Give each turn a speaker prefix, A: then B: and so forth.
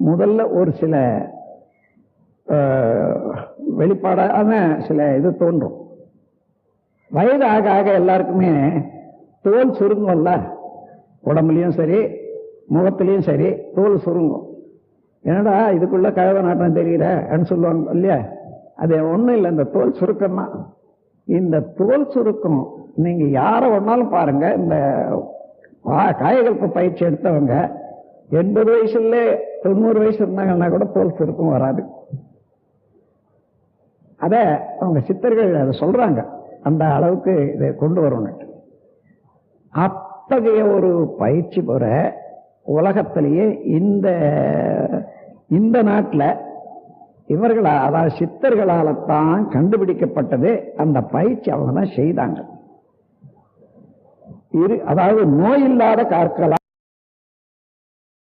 A: முதல்ல ஒரு சில வெளிப்பாடான சில இது தோன்றும். வயது ஆக ஆக எல்லாருக்குமே தோல் சுருங்கும்ல. உடம்புலையும் சரி முகத்திலையும் சரி தோல் சுருங்கும். என்னடா இதுக்குள்ள கழக நாட்டம் தெரியுறன்னு சொல்லுவாங்க இல்லையா? அது ஒன்றும் இல்லை இந்த தோல் சுருக்கம் தான். இந்த தோல் சுருக்கம் நீங்கள் யாரை வேணாலும் பாருங்கள் இந்த காயகல்ப பயிற்சி எடுத்தவங்க எண்பது வயசுல தொண்ணூறு வயசு இருந்தாங்கன்னா கூட தோல் சுருக்கம் வராது. அத அவங்க சித்தர்கள் அதை சொல்றாங்க. அந்த அளவுக்கு இதை கொண்டு வரணும் அத்தகைய ஒரு பயிற்சி பெற உலகத்திலேயே இந்த இந்த நாட்டில் இவர்களால் அதாவது சித்தர்களால தான் கண்டுபிடிக்கப்பட்டது அந்த பயிற்சி அவங்க தான் செய்தாங்க. இரு அதாவது நோய் இல்லாத கற்களா